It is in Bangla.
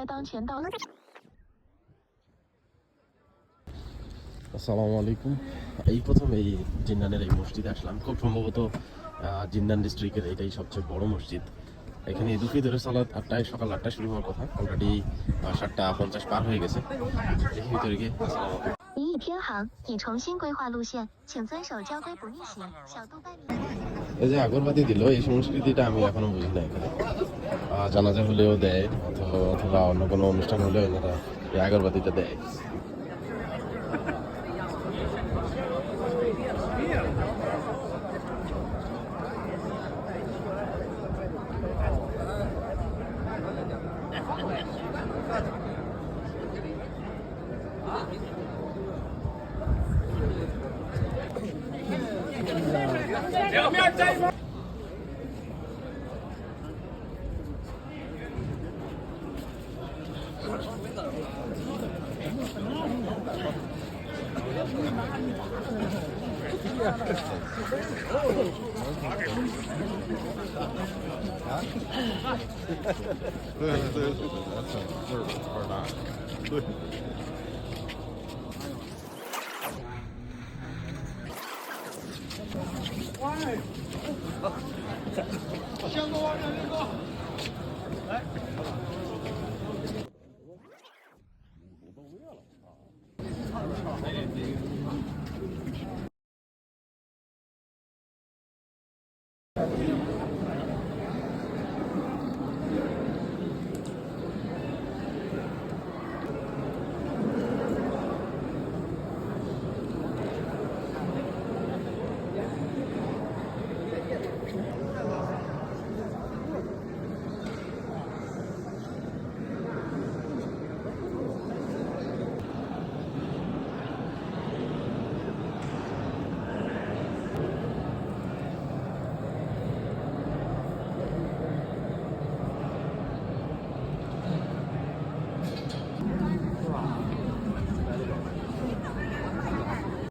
在当前道路。 আসসালামু আলাইকুম এই প্রথম এই জিন্নানের এই মসজিদে আসলাম খুব সম্ভবত আহ, জিন্নান ডিস্ট্রিক্টের এটাই সবচেয়ে বড় মসজিদ এখানে দুপুরে ধরে সালাদ আটটায় সকাল আটটায় শুরু হওয়ার কথা অলরেডি সাতটা পঞ্চাশ পার হয়ে গেছে দেখি ভিতরে গিয়ে আসসালামু আলাইকুম। 您已偏航，已重新规划路线，请遵守交规不逆行。小度办理。 এই যে আগরবাতি দিল এই সংস্কৃতিটা আমি এখনো বুঝি না এখানে আহ, জানাজা হলেও দেয় অথবা অন্য কোনো অনুষ্ঠান হলেও এনারা এই আগরবাতিটা দেয়। 对对对，咱整大，对。哎，香哥，香哥，来。